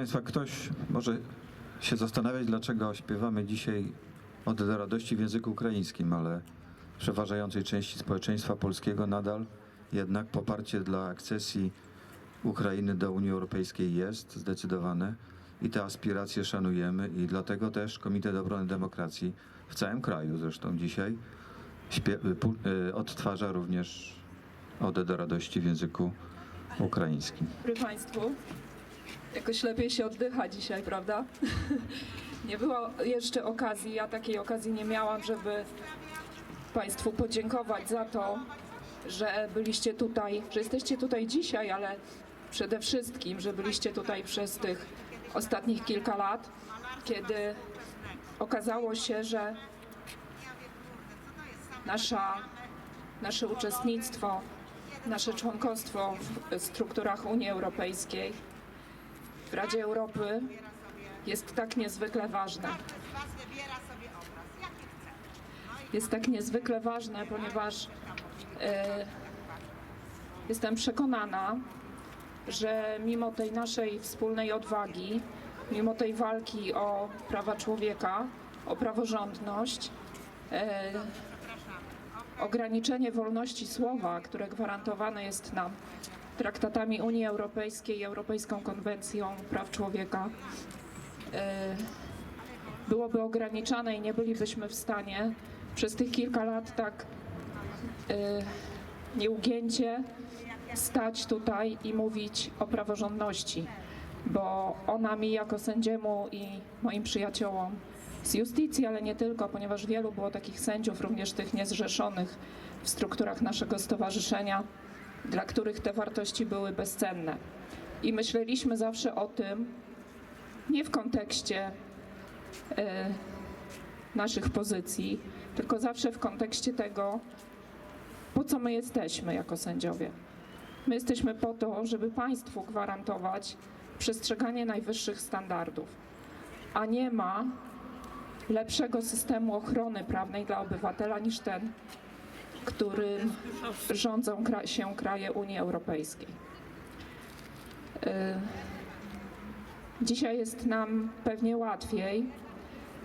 Państwa, ktoś może się zastanawiać, dlaczego śpiewamy dzisiaj od do radości w języku ukraińskim, ale w przeważającej części społeczeństwa polskiego nadal jednak poparcie dla akcesji Ukrainy do Unii Europejskiej jest zdecydowane i te aspiracje szanujemy i dlatego też Komitet Obrony Demokracji w całym kraju zresztą dzisiaj pu- y, odtwarza również Odę do radości w języku ukraińskim. Państwu. Jakoś lepiej się oddycha dzisiaj, prawda? Nie było jeszcze okazji, ja takiej okazji nie miałam, żeby Państwu podziękować za to, że byliście tutaj, że jesteście tutaj dzisiaj, ale przede wszystkim, że byliście tutaj przez tych ostatnich kilka lat, kiedy okazało się, że nasza, nasze uczestnictwo, nasze członkostwo w strukturach Unii Europejskiej, w Radzie Europy jest tak niezwykle ważne. Jest tak niezwykle ważne, ponieważ e, jestem przekonana, że mimo tej naszej wspólnej odwagi, mimo tej walki o prawa człowieka, o praworządność, e, ograniczenie wolności słowa, które gwarantowane jest nam traktatami Unii Europejskiej i Europejską Konwencją Praw Człowieka, e, byłoby ograniczane i nie bylibyśmy w stanie przez tych kilka lat tak e, nieugięcie stać tutaj i mówić o praworządności, bo ona mi jako sędziemu i moim przyjaciołom z justycji, ale nie tylko, ponieważ wielu było takich sędziów, również tych niezrzeszonych w strukturach naszego stowarzyszenia, dla których te wartości były bezcenne. I myśleliśmy zawsze o tym, nie w kontekście e, naszych pozycji, tylko zawsze w kontekście tego, po co my jesteśmy jako sędziowie. My jesteśmy po to, żeby państwu gwarantować przestrzeganie najwyższych standardów, a nie ma lepszego systemu ochrony prawnej dla obywatela niż ten, którym rządzą się kraje Unii Europejskiej. Y, Dzisiaj jest nam pewnie łatwiej.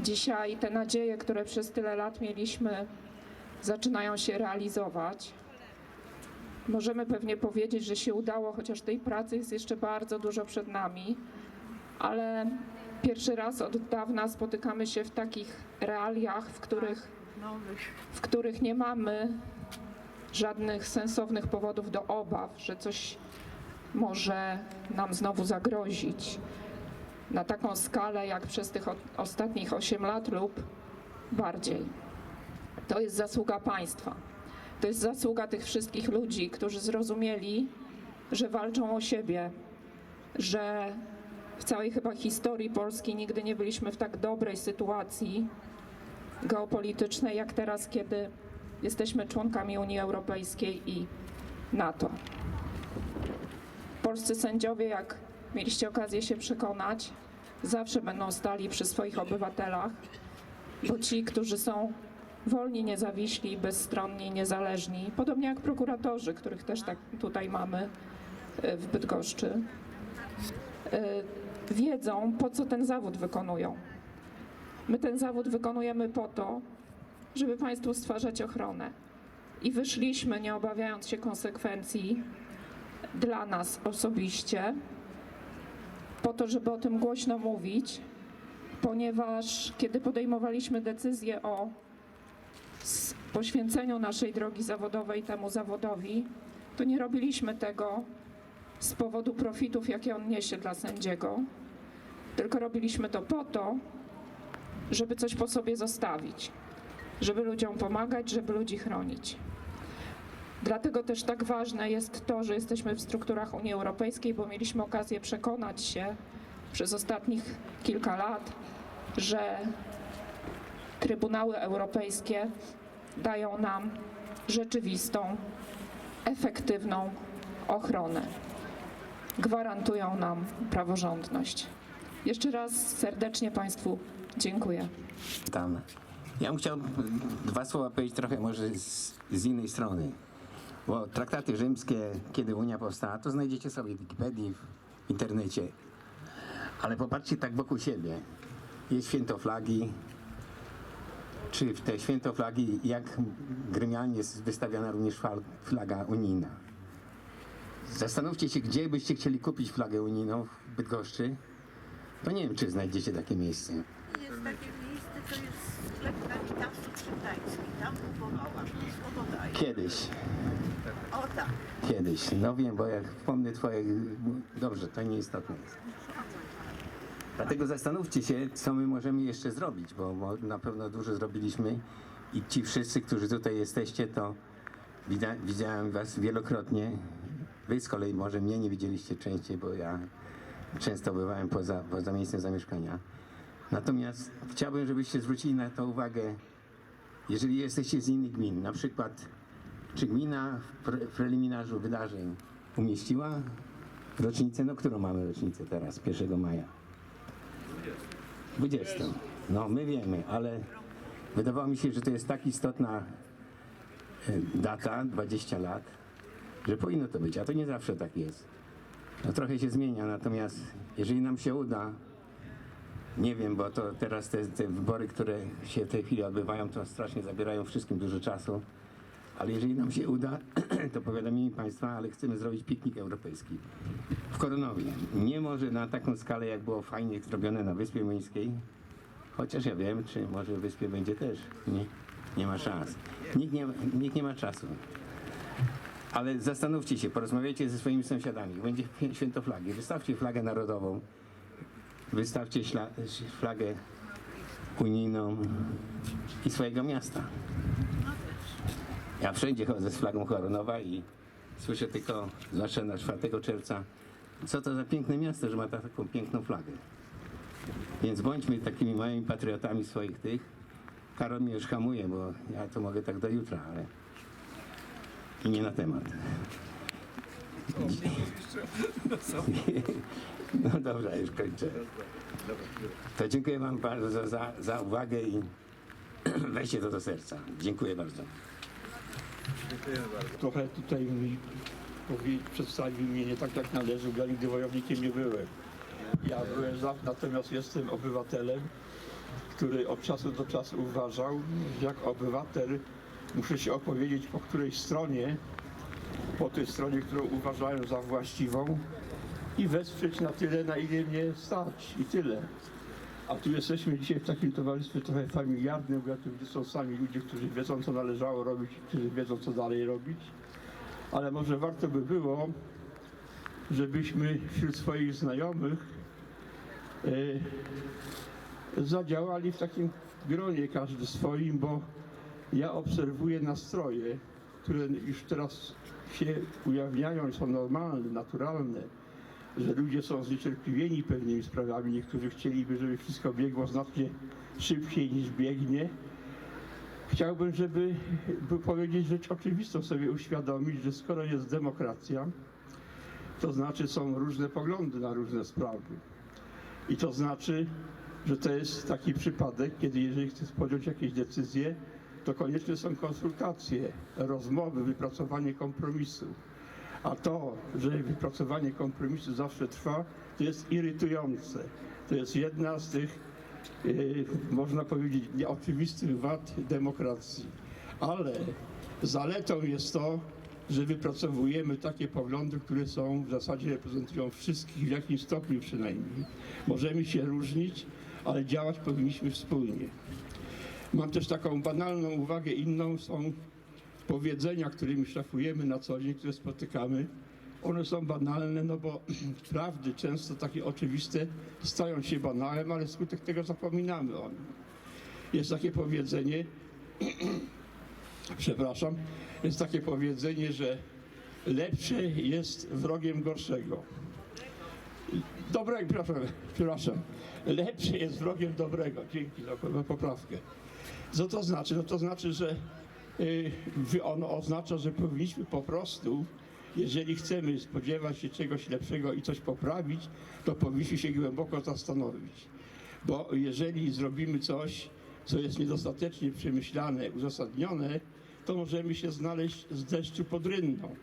Dzisiaj te nadzieje, które przez tyle lat mieliśmy, zaczynają się realizować. Możemy pewnie powiedzieć, że się udało, chociaż tej pracy jest jeszcze bardzo dużo przed nami, ale pierwszy raz od dawna spotykamy się w takich realiach, w których, w których nie mamy żadnych sensownych powodów do obaw, że coś może nam znowu zagrozić na taką skalę jak przez tych ostatnich 8 lat lub bardziej. To jest zasługa państwa. To jest zasługa tych wszystkich ludzi, którzy zrozumieli, że walczą o siebie, że w całej chyba historii Polski nigdy nie byliśmy w tak dobrej sytuacji geopolitycznej jak teraz, kiedy jesteśmy członkami Unii Europejskiej i NATO. Polscy sędziowie, jak mieliście okazję się przekonać, zawsze będą stali przy swoich obywatelach, bo ci, którzy są wolni, niezawiśli, bezstronni, niezależni, podobnie jak prokuratorzy, których też tak tutaj mamy e, w Bydgoszczy, e, wiedzą, po co ten zawód wykonują. My ten zawód wykonujemy po to, żeby Państwu stwarzać ochronę. I wyszliśmy, nie obawiając się konsekwencji dla nas osobiście, po to, żeby o tym głośno mówić, ponieważ kiedy podejmowaliśmy decyzję o poświęceniu naszej drogi zawodowej temu zawodowi, to nie robiliśmy tego z powodu profitów, jakie on niesie dla sędziego, tylko robiliśmy to po to, żeby coś po sobie zostawić, żeby ludziom pomagać, żeby ludzi chronić. Dlatego też tak ważne jest to, że jesteśmy w strukturach Unii Europejskiej, bo mieliśmy okazję przekonać się przez ostatnich kilka lat, że trybunały europejskie dają nam rzeczywistą, efektywną ochronę. Gwarantują nam praworządność. Jeszcze raz serdecznie Państwu dziękuję. tam. Ja bym chciał dwa słowa powiedzieć trochę może z, z innej strony. Bo traktaty rzymskie, kiedy Unia powstała, to znajdziecie sobie w Wikipedii, w internecie. Ale popatrzcie tak wokół siebie. Jest święto flagi. Czy w te święto flagi, jak gremialnie jest wystawiana również flaga unijna? Zastanówcie się, gdzie byście chcieli kupić flagę unijną w Bydgoszczy. To nie wiem, czy znajdziecie takie miejsce. Jest takie miejsce, to jest sklep Caritasu Krzytański. Tam kupowałam. Kiedyś, O tak. kiedyś. No wiem, bo jak wspomnę twoje... Dobrze, to nieistotne jest. Dlatego zastanówcie się, co my możemy jeszcze zrobić, bo, bo na pewno dużo zrobiliśmy i ci wszyscy, którzy tutaj jesteście, to widziałem was wielokrotnie. Wy z kolei może mnie nie widzieliście częściej, bo ja często bywałem poza, poza miejscem zamieszkania. Natomiast chciałbym, żebyście zwrócili na to uwagę, jeżeli jesteście z innych gmin, na przykład czy gmina w, pre, preliminarzu wydarzeń umieściła rocznicę, no którą mamy rocznicę teraz, 1 maja? 20. No my wiemy, ale wydawało mi się, że to jest tak istotna e, data, 20 lat, że powinno to być, a to nie zawsze tak jest. No trochę się zmienia, natomiast jeżeli nam się uda, nie wiem, bo to teraz te, te wybory, które się w tej chwili odbywają, to strasznie zabierają wszystkim dużo czasu. Ale jeżeli nam się uda, to powiadomimy Państwa, ale chcemy zrobić piknik europejski w Koronowie. Nie może na taką skalę, jak było fajnie zrobione na Wyspie Młyńskiej, chociaż ja wiem, czy może w Wyspie będzie też. Nie, nie ma szans. Nikt nie, nikt nie ma czasu. Ale zastanówcie się, porozmawiajcie ze swoimi sąsiadami. Będzie święto flagi. Wystawcie flagę narodową. Wystawcie flagę unijną i swojego miasta. Ja wszędzie chodzę z flagą Choronowa i słyszę tylko, zwłaszcza na 4 czerwca, co to za piękne miasto, że ma taką piękną flagę. Więc bądźmy takimi małymi patriotami swoich tych. Karol mnie już hamuje, bo ja to mogę tak do jutra, ale i nie na temat. No dobra, już kończę. To dziękuję Wam bardzo za, za uwagę i weźcie to do serca. Dziękuję bardzo. trochę tutaj mi przedstawił mnie nie tak jak należy, bo ja nigdy wojownikiem nie byłem. Ja byłem za, natomiast jestem obywatelem, który od czasu do czasu uważał, że jak obywatel muszę się opowiedzieć po której stronie, po tej stronie, którą uważałem za właściwą i wesprzeć na tyle, na ile mnie stać i tyle. A tu jesteśmy dzisiaj w takim towarzystwie trochę familiarnym, tu są sami ludzie, którzy wiedzą, co należało robić, którzy wiedzą, co dalej robić. Ale może warto by było, żebyśmy wśród swoich znajomych e, zadziałali w takim gronie, każdy swoim, bo ja obserwuję nastroje, które już teraz się ujawniają są normalne, naturalne że ludzie są zniecierpliwieni pewnymi sprawami. Niektórzy chcieliby, żeby wszystko biegło znacznie szybciej niż biegnie. Chciałbym, żeby by powiedzieć rzecz oczywistą, sobie uświadomić, że skoro jest demokracja, to znaczy są różne poglądy na różne sprawy. I to znaczy, że to jest taki przypadek, kiedy jeżeli chce podjąć jakieś decyzje, to konieczne są konsultacje, rozmowy, wypracowanie kompromisu. A to, że wypracowanie kompromisu zawsze trwa, to jest irytujące. To jest jedna z tych, yy, można powiedzieć, nieoczywistych wad demokracji. Ale zaletą jest to, że wypracowujemy takie poglądy, które są w zasadzie reprezentują wszystkich w jakimś stopniu przynajmniej. Możemy się różnić, ale działać powinniśmy wspólnie. Mam też taką banalną uwagę inną, są powiedzenia, którymi szafujemy na co dzień, które spotykamy, one są banalne, no bo prawdy często takie oczywiste stają się banałem, ale wskutek tego zapominamy o nim. Jest takie powiedzenie, przepraszam, jest takie powiedzenie, że lepsze jest wrogiem gorszego. Dobrego, przepraszam, przepraszam. Lepsze jest wrogiem dobrego. Dzięki za poprawkę. Co to znaczy? No to znaczy, że ono oznacza, że powinniśmy po prostu, jeżeli chcemy spodziewać się czegoś lepszego i coś poprawić, to powinniśmy się głęboko zastanowić. Bo jeżeli zrobimy coś, co jest niedostatecznie przemyślane, uzasadnione, to możemy się znaleźć z deszczu pod rynną.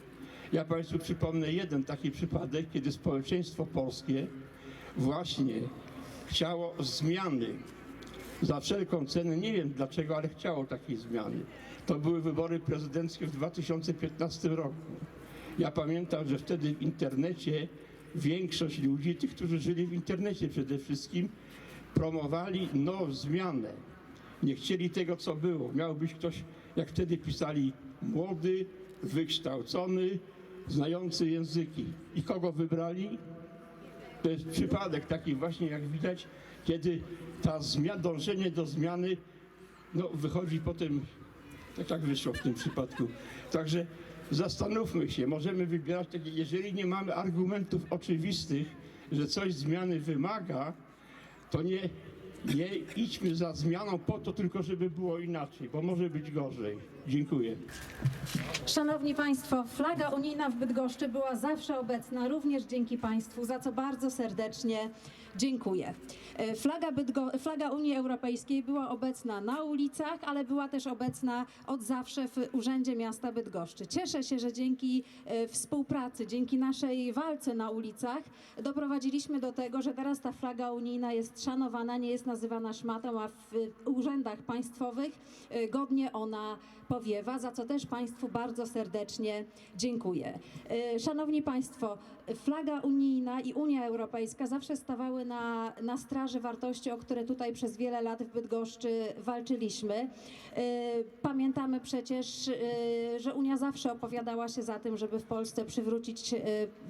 Ja Państwu przypomnę jeden taki przypadek, kiedy społeczeństwo polskie właśnie chciało zmiany za wszelką cenę. Nie wiem dlaczego, ale chciało takiej zmiany. To były wybory prezydenckie w 2015 roku. Ja pamiętam, że wtedy w internecie większość ludzi, tych, którzy żyli w internecie przede wszystkim, promowali no zmianę. Nie chcieli tego, co było. Miał być ktoś, jak wtedy pisali, młody, wykształcony, znający języki. I kogo wybrali? To jest przypadek taki właśnie, jak widać, kiedy ta zmiana, dążenie do zmiany no, wychodzi potem, tak jak wyszło w tym przypadku. Także zastanówmy się, możemy wybierać takie, jeżeli nie mamy argumentów oczywistych, że coś zmiany wymaga, to nie, nie idźmy za zmianą po to tylko, żeby było inaczej, bo może być gorzej. Dziękuję. Szanowni Państwo, flaga unijna w Bydgoszczy była zawsze obecna, również dzięki Państwu, za co bardzo serdecznie dziękuję. E, Flaga, Bydgo, flaga Unii Europejskiej była obecna na ulicach, ale była też obecna od zawsze w Urzędzie Miasta Bydgoszczy. Cieszę się, że dzięki e, współpracy, dzięki naszej walce na ulicach doprowadziliśmy do tego, że teraz ta flaga unijna jest szanowana, nie jest nazywana szmatą, a w urzędach państwowych e, godnie ona powiewa, za co też Państwu bardzo serdecznie dziękuję. Szanowni Państwo, flaga unijna i Unia Europejska zawsze stawały na, na straży wartości, o które tutaj przez wiele lat w Bydgoszczy walczyliśmy. Pamiętamy przecież, e, że Unia zawsze opowiadała się za tym, żeby w Polsce przywrócić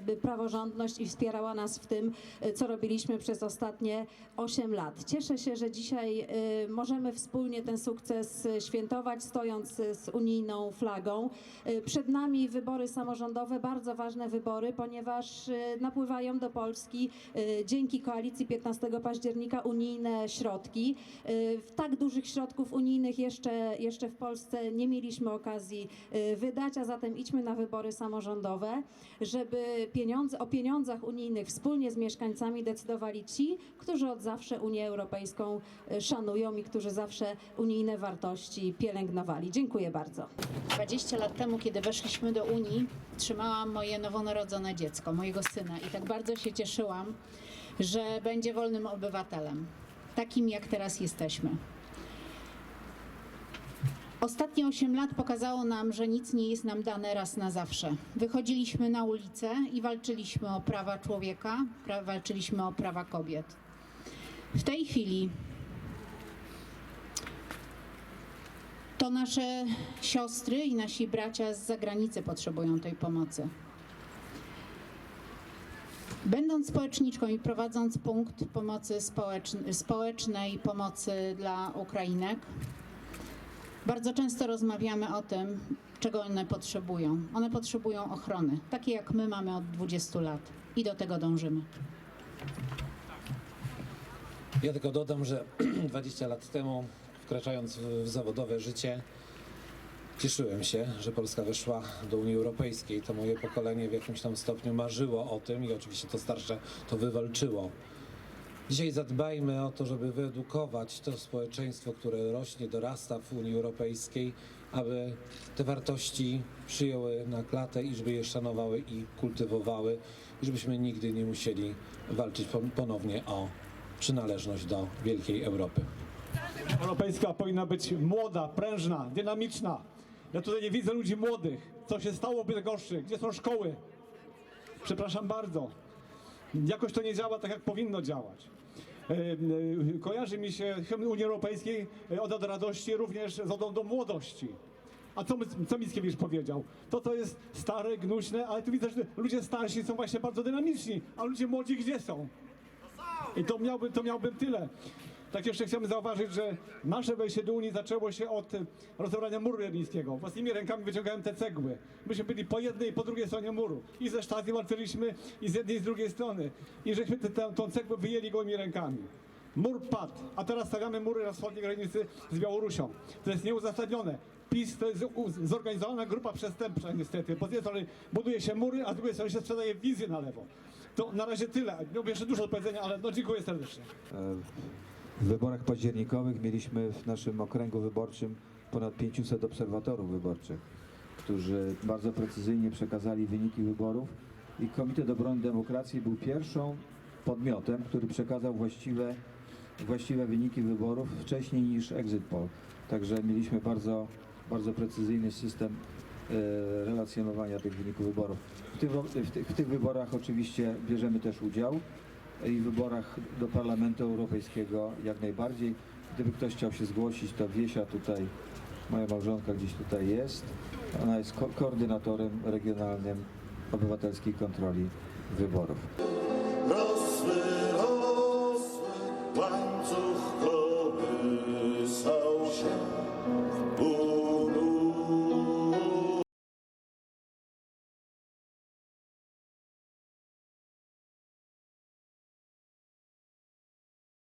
by praworządność i wspierała nas w tym, e, co robiliśmy przez ostatnie 8 lat. Cieszę się, że dzisiaj możemy wspólnie ten sukces świętować, stojąc z unijną flagą. Przed nami wybory samorządowe, bardzo ważne wybory, ponieważ napływają do Polski dzięki koalicji 15 października unijne środki. W tak dużych środków unijnych jeszcze, jeszcze w Polsce nie mieliśmy okazji e, wydać, a zatem idźmy na wybory samorządowe, żeby pieniądze, o pieniądzach unijnych wspólnie z mieszkańcami decydowali ci, którzy od zawsze Unię Europejską e, szanują i którzy zawsze unijne wartości pielęgnowali. Dziękuję bardzo. 20 lat temu, kiedy weszliśmy do Unii, trzymałam moje nowonarodzone dziecko, mojego syna i tak bardzo się cieszyłam, że będzie wolnym obywatelem, takim jak teraz jesteśmy. Ostatnie 8 lat pokazało nam, że nic nie jest nam dane raz na zawsze. Wychodziliśmy na ulicę i walczyliśmy o prawa człowieka, pra- walczyliśmy o prawa kobiet. W tej chwili to nasze siostry i nasi bracia z zagranicy potrzebują tej pomocy. Będąc społeczniczką i prowadząc punkt pomocy społeczn- społecznej, pomocy dla Ukrainek, bardzo często rozmawiamy o tym, czego one potrzebują. One potrzebują ochrony, takiej jak my mamy od 20 lat i do tego dążymy. Ja tylko dodam, że 20 lat temu, wkraczając w zawodowe życie, cieszyłem się, że Polska weszła do Unii Europejskiej. To moje pokolenie w jakimś tam stopniu marzyło o tym i oczywiście to starsze to wywalczyło. Dzisiaj zadbajmy o to, żeby wyedukować to społeczeństwo, które rośnie, dorasta w Unii Europejskiej, aby te wartości przyjęły na klatę i żeby je szanowały i kultywowały, i żebyśmy nigdy nie musieli walczyć pon- ponownie o przynależność do wielkiej Europy. Europejska powinna być młoda, prężna, dynamiczna. Ja tutaj nie widzę ludzi młodych. Co się stało w Bydgoszczy? Gdzie są szkoły? Przepraszam bardzo. Jakoś to nie działa tak, jak powinno działać. Kojarzy mi się hymn Unii Europejskiej e, Oda do radości również z odą do młodości. A co, co Mickiewicz powiedział? To to jest stare, gnuśne, ale tu widzę, że ludzie starsi są właśnie bardzo dynamiczni, a ludzie młodzi gdzie są? I to miałbym, to miałbym tyle. Tak jeszcze chciałbym zauważyć, że nasze wejście do Unii zaczęło się od e, rozebrania muru berlińskiego. Własnymi rękami wyciągałem te cegły. Myśmy byli po jednej i po drugiej stronie muru. I ze Stazji walczyliśmy i z jednej i z drugiej strony. I żeśmy tę- tą cegłę wyjęli gołymi rękami. Mur padł, a teraz stawiamy mury na wschodniej granicy z Białorusią. To jest nieuzasadnione. PiS to jest zorganizowana grupa przestępcza niestety. Po jednej stronie buduje się mury, a z drugiej strony się sprzedaje wizję na lewo. To na razie tyle. Miałbym jeszcze dużo do powiedzenia, ale no dziękuję serdecznie. W wyborach październikowych mieliśmy w naszym okręgu wyborczym ponad 500 obserwatorów wyborczych, którzy bardzo precyzyjnie przekazali wyniki wyborów i Komitet Obrony Demokracji był pierwszą podmiotem, który przekazał właściwe, właściwe wyniki wyborów wcześniej niż exit poll. Także mieliśmy bardzo, bardzo precyzyjny system e, relacjonowania tych wyników wyborów. W tych, w, tych, w tych wyborach oczywiście bierzemy też udział i wyborach do Parlamentu Europejskiego jak najbardziej. Gdyby ktoś chciał się zgłosić, to Wiesia tutaj, moja małżonka gdzieś tutaj jest. Ona jest ko- koordynatorem regionalnym obywatelskiej kontroli wyborów. Rosły, rosły.